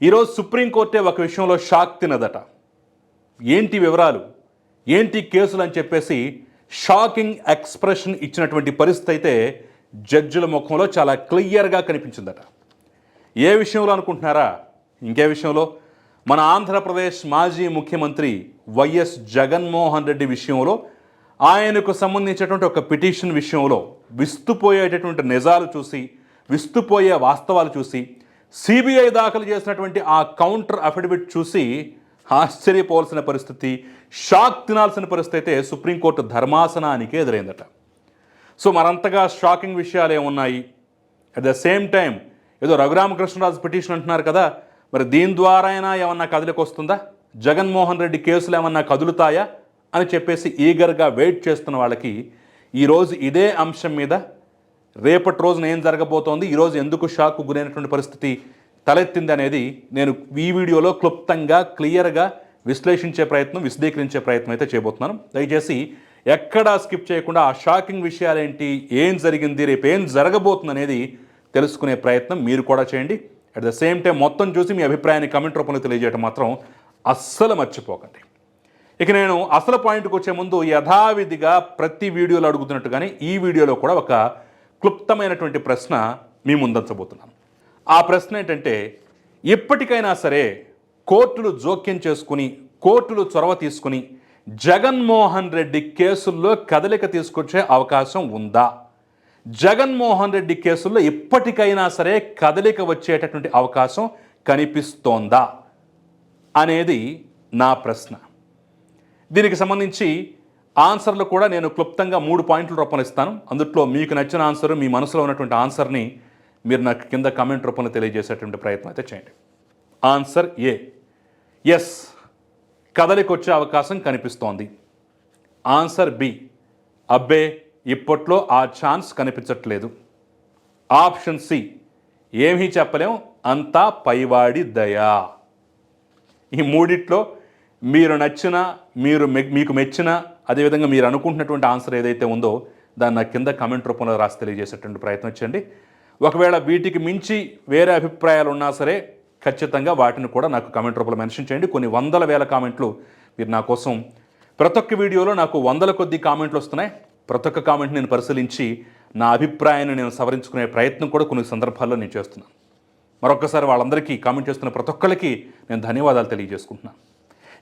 ఈరోజు సుప్రీంకోర్టే ఒక విషయంలో షాక్ తినదట ఏంటి వివరాలు? ఏంటి కేసులు అని చెప్పేసి షాకింగ్ ఎక్స్ప్రెషన్ ఇచ్చినటువంటి పరిస్థితి అయితే జడ్జిల ముఖంలో చాలా క్లియర్గా కనిపించిందట. ఏ విషయంలో అనుకుంటున్నారా? ఇంకే విషయంలో మన ఆంధ్రప్రదేశ్ మాజీ ముఖ్యమంత్రి వైఎస్ జగన్మోహన్ రెడ్డి విషయంలో ఆయనకు సంబంధించినటువంటి ఒక పిటిషన్ విషయంలో విస్తుపోయేటటువంటి నిజాలు చూసి విస్తుపోయే వాస్తవాలు చూసి సిబిఐ దాఖలు చేసినటువంటి ఆ కౌంటర్ అఫిడవిట్ చూసి ఆశ్చర్యపోవాల్సిన పరిస్థితి షాక్ తినాల్సిన పరిస్థితి అయితే సుప్రీంకోర్టు ధర్మాసనానికి ఎదురైందట. సో మరంతగా షాకింగ్ విషయాలు ఏమున్నాయి? అట్ ద సేమ్ టైం ఏదో రఘురామకృష్ణరాజు పిటిషన్ అంటున్నారు కదా మరి దీని ద్వారా అయినా ఏమన్నా కదలికి వస్తుందా? జగన్మోహన్ రెడ్డి కేసులు ఏమన్నా కదులుతాయా? అని చెప్పేసి ఈగర్గా వెయిట్ చేస్తున్న వాళ్ళకి ఈరోజు ఇదే అంశం మీద రేపటి రోజున ఏం జరగబోతోంది? ఈరోజు ఎందుకు షాక్ గురైనటువంటి పరిస్థితి తలెత్తింది అనేది నేను ఈ వీడియోలో క్లుప్తంగా క్లియర్గా విశ్లేషించే ప్రయత్నం విశదీకరించే ప్రయత్నం అయితే చేయబోతున్నాను. దయచేసి ఎక్కడా స్కిప్ చేయకుండా ఆ షాకింగ్ విషయాలేంటి ఏం జరిగింది రేపు ఏం జరగబోతుంది అనేది తెలుసుకునే ప్రయత్నం మీరు కూడా చేయండి. అట్ ద సేమ్ టైం మొత్తం చూసి మీ అభిప్రాయాన్ని కమెంట్ రూపంలో తెలియజేయడం మాత్రం అస్సలు మర్చిపోకండి. ఇక నేను అసలు పాయింట్కి వచ్చే ముందు యథావిధిగా ప్రతి వీడియోలో అడుగుతున్నట్టుగానే ఈ వీడియోలో కూడా ఒక క్లుప్తమైనటువంటి ప్రశ్న మీ ముందంచబోతున్నాను. ఆ ప్రశ్న ఏంటంటే ఇప్పటికైనా సరే కోర్టులు జోక్యం చేసుకుని కోర్టులు చొరవ తీసుకుని జగన్మోహన్ రెడ్డి కేసుల్లో కదలిక తీసుకొచ్చే అవకాశం ఉందా? జగన్మోహన్ రెడ్డి కేసుల్లో ఇప్పటికైనా సరే కదలిక వచ్చేటటువంటి అవకాశం కనిపిస్తోందా? అనేది నా ప్రశ్న. దీనికి సంబంధించి ఆన్సర్లు కూడా నేను క్లుప్తంగా మూడు పాయింట్ల రూపంలో ఇస్తాను. అందుట్లో మీకు నచ్చిన ఆన్సర్ మీ మనసులో ఉన్నటువంటి ఆన్సర్ని మీరు నాకు కింద కామెంట్ రూపంలో తెలియజేసేటువంటి ప్రయత్నం అయితే చేయండి. ఆన్సర్ ఏ. ఎస్. కదలికొచ్చే అవకాశం కనిపిస్తోంది. Answer B. అబ్బే ఇప్పట్లో ఆ ఛాన్స్ కనిపించట్లేదు. Option C. ఏమీ చెప్పలేం. అంతా పైవాడి దయా. ఈ మూడిట్లో మీరు నచ్చిన మీరు మె- మీకు మెచ్చిన అదేవిధంగా మీరు అనుకుంటున్నటువంటి ఆన్సర్ ఏదైతే ఉందో దాన్ని నా కింద కామెంట్ రూపంలో రాసి తెలియజేసేటువంటి ప్రయత్నం చేయండి. ఒకవేళ వీటికి మించి వేరే అభిప్రాయాలు ఉన్నా సరే ఖచ్చితంగా వాటిని కూడా నాకు కామెంట్ రూపంలో మెన్షన్ చేయండి. కొన్ని వందల వేల కామెంట్లు మీరు నా కోసం ప్రతి ఒక్క వీడియోలో నాకు వందల కొద్ది కామెంట్లు వస్తున్నాయి. ప్రతి ఒక్క కామెంట్ నేను పరిశీలించి నా అభిప్రాయాన్ని నేను సవరించుకునే ప్రయత్నం కూడా కొన్ని సందర్భాల్లో నేను చేస్తున్నాను. మరొకసారి వాళ్ళందరికీ కామెంట్ చేస్తున్న ప్రతి ఒక్కరికి నేను ధన్యవాదాలు తెలియజేసుకుంటున్నాను.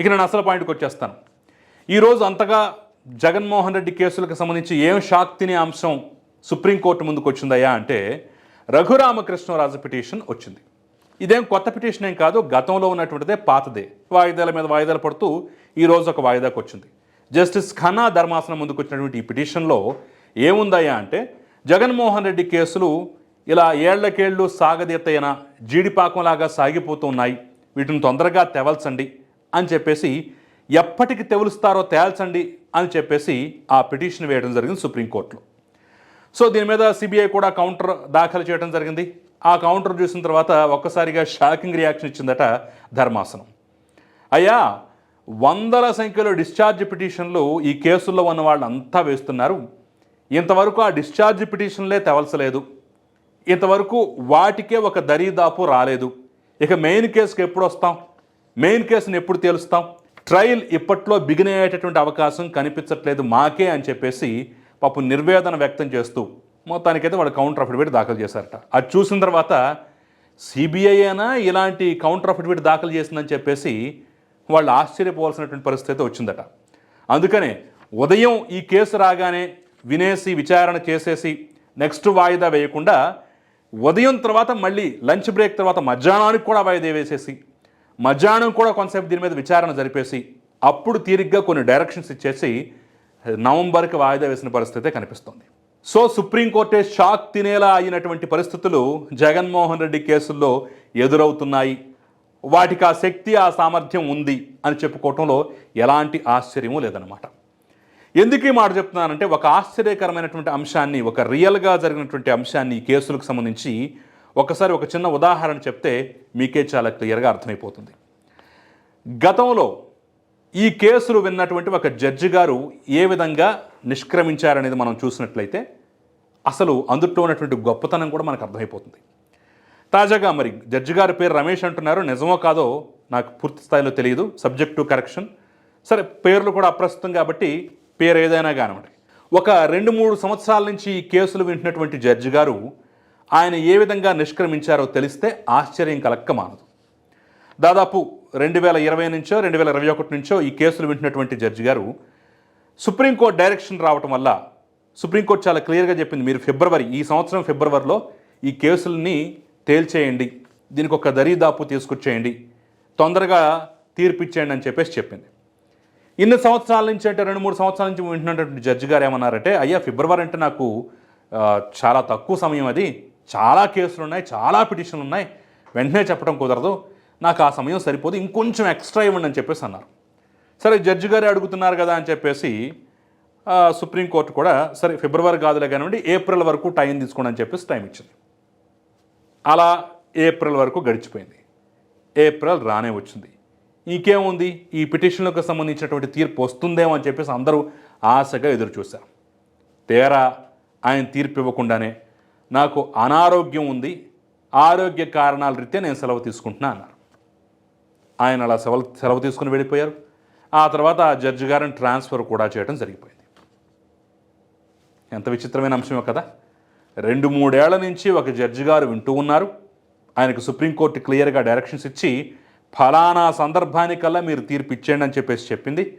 ఇక నేను అసలు పాయింట్కి వచ్చేస్తాను. ఈరోజు అంతగా జగన్మోహన్ రెడ్డి కేసులకు సంబంధించి ఏం షాక్ తినే అంశం సుప్రీంకోర్టు ముందుకు వచ్చిందయ్యా అంటే రఘురామకృష్ణరాజు పిటిషన్ వచ్చింది. ఇదేం కొత్త పిటిషన్ ఏం కాదు గతంలో ఉన్నటువంటిదే పాతదే. వాయిదాల మీద వాయిదాలు పడుతూ ఈ రోజు ఒక వాయిదాకు వచ్చింది. జస్టిస్ ఖన్నా ధర్మాసనం ముందుకు వచ్చినటువంటి ఈ పిటిషన్లో ఏముందయ్యా అంటే జగన్మోహన్ రెడ్డి కేసులు ఇలా ఏళ్ళకేళ్ళు సాగదీతైన జీడిపాకంలాగా సాగిపోతూ ఉన్నాయి. వీటిని తొందరగా తెవల్చండి అని చెప్పేసి ఎప్పటికి తెగులుస్తారో తేల్చండి అని చెప్పేసి ఆ పిటిషన్ వేయడం జరిగింది సుప్రీంకోర్టులో. సో దీని మీద సిబిఐ కూడా కౌంటర్ దాఖలు చేయడం జరిగింది. ఆ కౌంటర్ చూసిన తర్వాత ఒక్కసారిగా షాకింగ్ రియాక్షన్ ఇచ్చిందట ధర్మాసనం. అయ్యా వందల సంఖ్యలో డిశ్చార్జ్ పిటిషన్లు ఈ కేసుల్లో ఉన్న వాళ్ళు అంతా వేస్తున్నారు. ఇంతవరకు ఆ డిశ్చార్జ్ పిటిషన్లే తెవలసలేదు. ఇంతవరకు వాటికే ఒక దరిదాపు రాలేదు. ఇక మెయిన్ కేసుకి ఎప్పుడు వస్తాం? మెయిన్ కేసుని ఎప్పుడు తేలుస్తాం? ట్రయల్ ఇప్పట్లో బిగిన్ అయ్యేటటువంటి అవకాశం కనిపించట్లేదు మాకే అని చెప్పేసి పాపం నిర్వేదన వ్యక్తం చేస్తూ మొత్తానికైతే వాళ్ళు కౌంటర్ అఫిడవిట్ దాఖలు చేశారట. అది చూసిన తర్వాత సిబిఐ అయినా ఇలాంటి కౌంటర్ అఫిడవిట్ దాఖలు చేసిందని చెప్పేసి వాళ్ళు ఆశ్చర్యపోవాల్సినటువంటి పరిస్థితి అయితే వచ్చిందట. అందుకనే ఉదయం ఈ కేసు రాగానే వినేసి విచారణ చేసేసి నెక్స్ట్ వాయిదా వేయకుండా ఉదయం తర్వాత మళ్ళీ లంచ్ బ్రేక్ తర్వాత మధ్యాహ్నానికి కూడా వాయిదా వేసేసి మధ్యాహ్నం కూడా కొంతసేపు దీని మీద విచారణ జరిపేసి అప్పుడు తీరిగ్గా కొన్ని డైరెక్షన్స్ ఇచ్చేసి నవంబర్కి వాయిదా వేసిన పరిస్థితే కనిపిస్తుంది. సో సుప్రీంకోర్టే షాక్ తినేలా అయినటువంటి పరిస్థితులు జగన్మోహన్ రెడ్డి కేసుల్లో ఎదురవుతున్నాయి. వాటికి ఆ శక్తి ఆ సామర్థ్యం ఉంది అని చెప్పుకోవటంలో ఎలాంటి ఆశ్చర్యము లేదనమాట ఎందుకు ఈ మాట చెప్తున్నానంటే ఒక ఆశ్చర్యకరమైనటువంటి అంశాన్ని ఒక రియల్గా జరిగినటువంటి అంశాన్ని ఈ కేసులకు సంబంధించి ఒకసారి ఒక చిన్న ఉదాహరణ చెప్తే మీకే చాలా క్లియర్గా అర్థమైపోతుంది. గతంలో ఈ కేసులు విన్నటువంటి ఒక జడ్జి గారు ఏ విధంగా నిష్క్రమించారనేది మనం చూసినట్లయితే అసలు అందుట్లో ఉన్నటువంటి గొప్పతనం కూడా మనకు అర్థమైపోతుంది. తాజాగా మరి జడ్జి గారి పేరు రమేష్ అంటున్నారు నిజమో కాదో నాకు పూర్తి స్థాయిలో తెలియదు సబ్జెక్ట్ టు కరెక్షన్ సరే పేర్లు కూడా అప్రస్తుతం కాబట్టి పేరు ఏదైనా కానివ్వండి. ఒక రెండు మూడు సంవత్సరాల నుంచి ఈ కేసులు వింటున్నటువంటి జడ్జి గారు ఆయన ఏ విధంగా నిష్క్రమించారో తెలిస్తే ఆశ్చర్యం కలక్క మానదు దాదాపు రెండు వేల ఇరవై నుంచో రెండు వేల ఇరవై ఒకటి నుంచో ఈ కేసులు వింటున్నటువంటి జడ్జి గారు సుప్రీంకోర్టు డైరెక్షన్ రావటం వల్ల సుప్రీంకోర్టు చాలా క్లియర్గా చెప్పింది మీరు ఫిబ్రవరి ఈ సంవత్సరం ఫిబ్రవరిలో ఈ కేసుల్ని తేల్చేయండి దీనికి ఒక దరిదాపు తీసుకొచ్చేయండి తొందరగా తీర్పిచ్చేయండి అని చెప్పేసి చెప్పింది. ఇన్ని సంవత్సరాల నుంచి అంటే రెండు మూడు సంవత్సరాల నుంచి వింటున్నటువంటి జడ్జి గారు ఏమన్నారంటే అయ్యా ఫిబ్రవరి అంటే నాకు చాలా తక్కువ సమయం అది చాలా కేసులు ఉన్నాయి చాలా పిటిషన్లు ఉన్నాయి వెంటనే చెప్పడం కుదరదు. నాకు ఆ సమయం సరిపోదు. ఇంకొంచెం ఎక్స్ట్రా ఇవ్వండి అని చెప్పేసి అన్నారు. సరే జడ్జి గారే అడుగుతున్నారు కదా అని చెప్పేసి సుప్రీంకోర్టు కూడా సరే ఫిబ్రవరి కాదులే కానివ్వండి ఏప్రిల్ వరకు టైం తీసుకోండి అని చెప్పేసి టైం ఇచ్చింది. అలా ఏప్రిల్ వరకు గడిచిపోయింది. ఏప్రిల్ రానే వచ్చింది. ఇంకేముంది? ఈ పిటిషన్లకు సంబంధించినటువంటి తీర్పు వస్తుందేమో అని చెప్పేసి అందరూ ఆశగా ఎదురు చూశారు తీరా ఆయన తీర్పు ఇవ్వకుండానే నాకు అనారోగ్యం ఉంది ఆరోగ్య కారణాల రీత్యా నేను సెలవు తీసుకుంటున్నా అన్నారు. ఆయన అలా సెలవు సెలవు తీసుకుని వెళ్ళిపోయారు. ఆ తర్వాత ఆ జడ్జి గారిని ట్రాన్స్ఫర్ కూడా చేయడం జరిగిపోయింది. ఎంత విచిత్రమైన అంశమే కదా. రెండు మూడేళ్ళ నుంచి ఒక జడ్జి గారు వింటూ ఉన్నారు. ఆయనకు సుప్రీంకోర్టు క్లియర్గా డైరెక్షన్స్ ఇచ్చి ఫలానా సందర్భానికల్లా మీరు తీర్పు ఇచ్చేయండి అని చెప్పేసి చెప్పింది.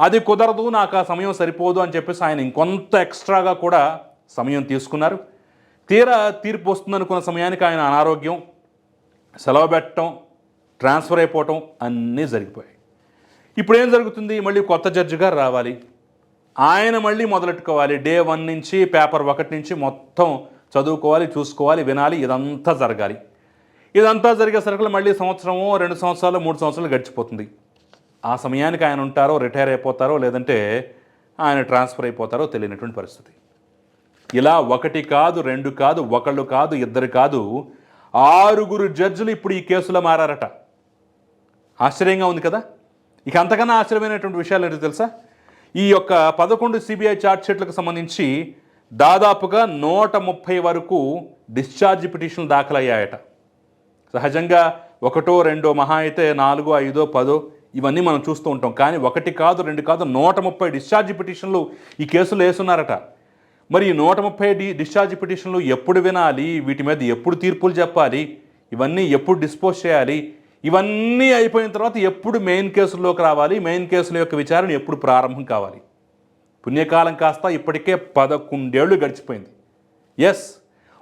అది కుదరదు నాకు ఆ సమయం సరిపోదు అని చెప్పేసి ఆయన ఇంకొంత ఎక్స్ట్రాగా కూడా సమయం తీసుకున్నారు. తీరా తీర్పు వస్తుందనుకున్న సమయానికి ఆయన అనారోగ్యం సెలవు పెట్టడం ట్రాన్స్ఫర్ అయిపోవటం అన్నీ జరిగిపోయాయి. ఇప్పుడు ఏం జరుగుతుంది? మళ్ళీ కొత్త జడ్జి గారు రావాలి. ఆయన మళ్ళీ మొదలెట్టుకోవాలి. డే వన్ నుంచి పేపర్ ఒకటి నుంచి మొత్తం చదువుకోవాలి చూసుకోవాలి వినాలి ఇదంతా జరగాలి. ఇదంతా జరిగేసరికి మళ్ళీ సంవత్సరము రెండు సంవత్సరాలు మూడు సంవత్సరాలు గడిచిపోతుంది. ఆ సమయానికి ఆయన ఉంటారో రిటైర్ అయిపోతారో లేదంటే ఆయన ట్రాన్స్ఫర్ అయిపోతారో తెలియనటువంటి పరిస్థితి. ఇలా ఒకటి కాదు రెండు కాదు ఒకళ్ళు కాదు ఇద్దరు కాదు ఆరుగురు జడ్జిలు ఇప్పుడు ఈ కేసులో మారారట. ఆశ్చర్యంగా ఉంది కదా? ఇక అంతకన్నా ఆశ్చర్యమైనటువంటి విషయాలు ఏంటో తెలుసా? ఈ యొక్క పదకొండు సిబిఐ ఛార్జ్షీట్లకు సంబంధించి దాదాపుగా నూట ముప్పై వరకు డిశ్చార్జ్ పిటిషన్లు దాఖలయ్యాయట. సహజంగా ఒకటో రెండో మహా అయితే నాలుగో ఐదో పదో ఇవన్నీ మనం చూస్తూ ఉంటాం. కానీ ఒకటి కాదు రెండు కాదు నూట ముప్పై డిశ్చార్జ్ పిటిషన్లు ఈ కేసులు వేసున్నారట. మరి ఈ నూట ముప్పై డి డిశ్చార్జ్ పిటిషన్లు ఎప్పుడు వినాలి? వీటి మీద ఎప్పుడు తీర్పులు చెప్పాలి? ఇవన్నీ ఎప్పుడు డిస్పోజ్ చేయాలి? ఇవన్నీ అయిపోయిన తర్వాత ఎప్పుడు మెయిన్ కేసుల్లోకి రావాలి? మెయిన్ కేసుల యొక్క విచారణ ఎప్పుడు ప్రారంభం కావాలి? పుణ్యకాలం కాస్త ఇప్పటికే పదకొండేళ్ళు గడిచిపోయింది. ఎస్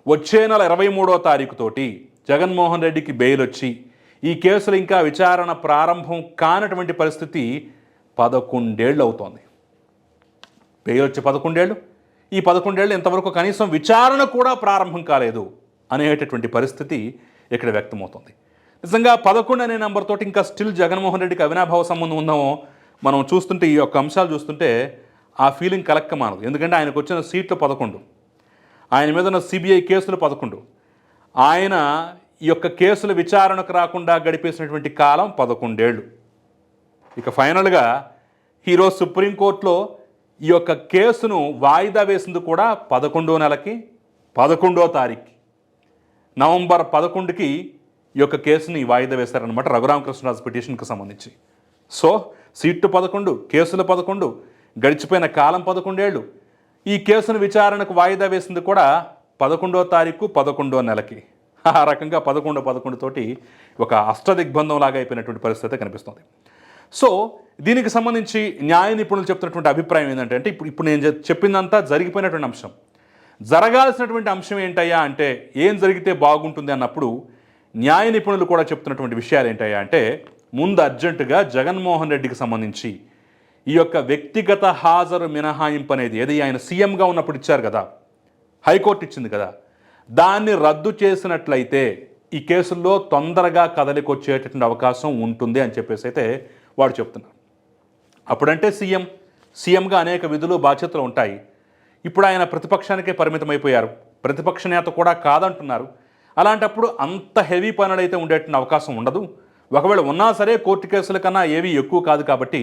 వచ్చే నెల ఇరవై మూడో తారీఖుతోటి జగన్మోహన్ రెడ్డికి బెయిల్ వచ్చి ఈ కేసులు ఇంకా విచారణ ప్రారంభం కానటువంటి పరిస్థితి పదకొండేళ్ళు అవుతోంది. బెయిల్ వచ్చి పదకొండేళ్ళు ఈ పదకొండేళ్ళు ఇంతవరకు కనీసం విచారణ కూడా ప్రారంభం కాలేదు అనేటటువంటి పరిస్థితి ఇక్కడ వ్యక్తమవుతుంది. నిజంగా పదకొండు అనే నెంబర్తో ఇంకా స్టిల్ జగన్మోహన్ రెడ్డికి అవినాభావ సంబంధం ఉందామో మనం చూస్తుంటే ఈ యొక్క అంశాలు చూస్తుంటే ఆ ఫీలింగ్ కలక్క మానదు ఎందుకంటే ఆయనకు వచ్చిన సీట్లు పదకొండు. ఆయన మీద ఉన్న సిబిఐ కేసులు పదకొండు. ఆయన ఈ యొక్క కేసుల విచారణకు రాకుండా గడిపేసినటువంటి కాలం పదకొండేళ్ళు. ఇక ఫైనల్గా ఈరోజు సుప్రీంకోర్టులో ఈ యొక్క కేసును వాయిదా వేసింది కూడా పదకొండో నెలకి పదకొండో తారీఖు నవంబర్ పదకొండుకి ఈ యొక్క కేసుని వాయిదా వేశారనమాట రఘురామకృష్ణరాజు పిటిషన్కి సంబంధించి. సో సీట్లు పదకొండు కేసులు పదకొండు గడిచిపోయిన కాలం పదకొండేళ్ళు. ఈ కేసును విచారణకు వాయిదా వేసింది కూడా పదకొండో తారీఖు పదకొండో నెలకి. ఆ రకంగా పదకొండు పదకొండు తోటి ఒక అష్టదిగ్బంధం లాగా అయిపోయినటువంటి పరిస్థితి కనిపిస్తుంది. సో దీనికి సంబంధించి న్యాయ నిపుణులు చెప్తున్నటువంటి అభిప్రాయం ఏంటంటే అంటే ఇప్పుడు ఇప్పుడు నేను చెప్పిందంతా జరిగిపోయినటువంటి అంశం. జరగాల్సినటువంటి అంశం ఏంటయ్యా అంటే ఏం జరిగితే బాగుంటుంది అన్నప్పుడు న్యాయ నిపుణులు కూడా చెప్తున్నటువంటి విషయాలు ఏంటయ్యా అంటే ముందు అర్జెంటుగా జగన్మోహన్ రెడ్డికి సంబంధించి ఈ యొక్క వ్యక్తిగత హాజరు మినహాయింపు అనేది ఏది ఆయన సీఎంగా ఉన్నప్పుడు ఇచ్చారు కదా హైకోర్టు ఇచ్చింది కదా దాన్ని రద్దు చేసినట్లయితే ఈ కేసుల్లో తొందరగా కదలికొచ్చేటటువంటి అవకాశం ఉంటుంది అని చెప్పేసి అయితే వాడు చెప్తున్నారు అప్పుడంటే సీఎం సీఎంగా అనేక విధులు బాధ్యతలు ఉంటాయి. ఇప్పుడు ఆయన ప్రతిపక్షానికే పరిమితమైపోయారు. ప్రతిపక్ష నేత కూడా కాదంటున్నారు. అలాంటప్పుడు అంత హెవీ పనులు అయితే ఉండేటువంటి అవకాశం ఉండదు. ఒకవేళ ఉన్నా సరే కోర్టు కేసుల కన్నా ఏవి ఎక్కువ కాదు కాబట్టి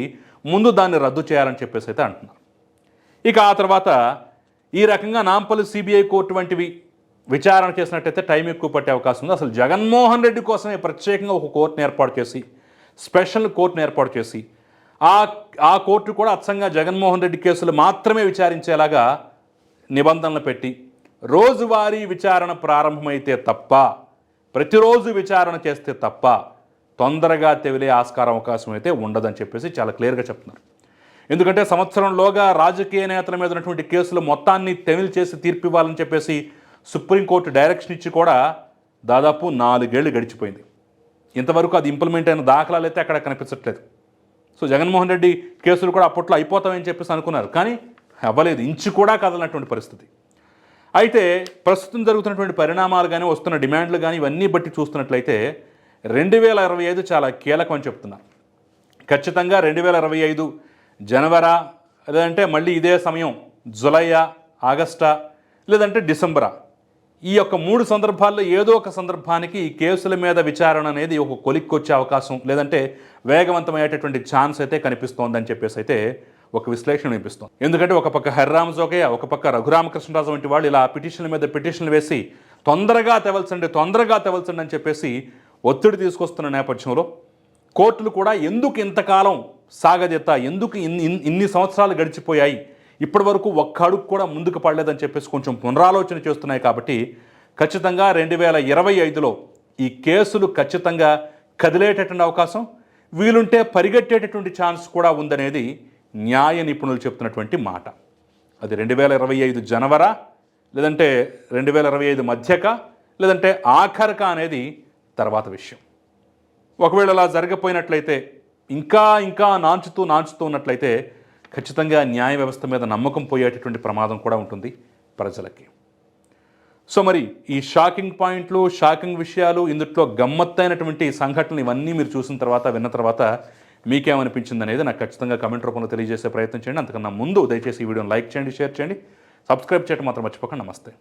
ముందు దాన్ని రద్దు చేయాలని చెప్పేసి అయితే అంటున్నారు. ఇక ఆ తర్వాత ఈ రకంగా నాంపల్లి సిబిఐ కోర్టు వంటివి విచారణ చేసినట్టయితే టైం ఎక్కువ పట్టే అవకాశం ఉంది. అసలు జగన్మోహన్ రెడ్డి కోసమే ప్రత్యేకంగా ఒక కోర్టును ఏర్పాటు చేసి స్పెషల్ కోర్టును ఏర్పాటు చేసి ఆ ఆ కోర్టు కూడా అచ్చంగా జగన్మోహన్ రెడ్డి కేసులు మాత్రమే విచారించేలాగా నిబంధనలు పెట్టి రోజువారీ విచారణ ప్రారంభమైతే తప్ప ప్రతిరోజు విచారణ చేస్తే తప్ప తొందరగా తెవిలే ఆస్కారం అవకాశం అయితే ఉండదని చెప్పేసి చాలా క్లియర్గా చెప్తున్నారు. ఎందుకంటే సంవత్సరంలోగా రాజకీయ నేతల మీద ఉన్నటువంటి కేసులు మొత్తాన్ని తెమిల్ చేసి తీర్పు ఇవ్వాలని చెప్పేసి సుప్రీంకోర్టు డైరెక్షన్ ఇచ్చి కూడా దాదాపు నాలుగేళ్ళు గడిచిపోయింది. ఇంతవరకు అది ఇంప్లిమెంట్ అయిన దాఖలాలు అయితే అక్కడ కనిపించట్లేదు. సో జగన్మోహన్ రెడ్డి కేసులు కూడా అప్పట్లో అయిపోతామని చెప్పేసి అనుకున్నారు. కానీ అవ్వలేదు. ఇంచు కూడా కదలనటువంటి పరిస్థితి. అయితే ప్రస్తుతం జరుగుతున్నటువంటి పరిణామాలు కానీ వస్తున్న డిమాండ్లు కానీ ఇవన్నీ బట్టి చూస్తున్నట్లయితే రెండు వేల ఇరవై ఐదు చాలా కీలకం అని చెప్తున్నారు ఖచ్చితంగా రెండు వేల ఇరవై ఐదు జనవరా లేదంటే మళ్ళీ ఇదే సమయం జులైయా ఆగస్టా లేదంటే డిసెంబరా ఈ యొక్క మూడు సందర్భాల్లో ఏదో ఒక సందర్భానికి ఈ కేసుల మీద విచారణ అనేది ఒక కొలిక్కొచ్చే అవకాశం లేదంటే వేగవంతమయ్యేటటువంటి ఛాన్స్ అయితే కనిపిస్తోందని చెప్పేసి అయితే ఒక విశ్లేషణ వినిపిస్తుంది. ఎందుకంటే ఒక పక్క హరిరామ జోగయ్య ఒక పక్క రఘురామకృష్ణరాజు వంటి వాళ్ళు ఇలా పిటిషన్ల మీద పిటిషన్లు వేసి తొందరగా తెవల్చండి తొందరగా తెవల్చండి అని చెప్పేసి ఒత్తిడి తీసుకొస్తున్న నేపథ్యంలో కోర్టులు కూడా ఎందుకు ఇంతకాలం సాగదీత ఎందుకు ఇన్ని- ఇన్ని సంవత్సరాలు గడిచిపోయాయి ఇప్పటి వరకు ఒక్క అడుగు కూడా ముందుకు పడలేదని చెప్పేసి కొంచెం పునరాలోచన చేస్తున్నాయి కాబట్టి ఖచ్చితంగా రెండు వేల ఇరవై ఐదులో ఈ కేసులు ఖచ్చితంగా కదిలేటటువంటి అవకాశం వీలుంటే పరిగెట్టేటటువంటి ఛాన్స్ కూడా ఉందనేది న్యాయ నిపుణులు చెప్తున్నటువంటి మాట. అది రెండు వేల ఇరవై ఐదు జనవరా లేదంటే రెండు వేల ఇరవై ఐదు మధ్యక లేదంటే ఆఖరక అనేది తర్వాత విషయం. ఒకవేళ అలా జరగపోయినట్లయితే ఇంకా ఇంకా నాంచుతూ నాంచుతూ ఉన్నట్లయితే ఖచ్చితంగా న్యాయ వ్యవస్థ మీద నమ్మకం పోయేటటువంటి ప్రమాదం కూడా ఉంటుంది ప్రజలకి. సో మరి ఈ షాకింగ్ పాయింట్లు షాకింగ్ విషయాలు ఇందుట్లో గమ్మత్తైనటువంటి సంఘటనలు ఇవన్నీ మీరు చూసిన తర్వాత విన్న తర్వాత మీకేమనిపించింది అనేది నాకు ఖచ్చితంగా కమెంట్ రూపంలో తెలియజేసే ప్రయత్నం చేయండి. అంతకన్నా ముందు దయచేసి ఈ వీడియోని లైక్ చేయండి షేర్ చేయండి. సబ్స్క్రైబ్ చేయడం మాత్రం మర్చిపోకండి. నమస్తే.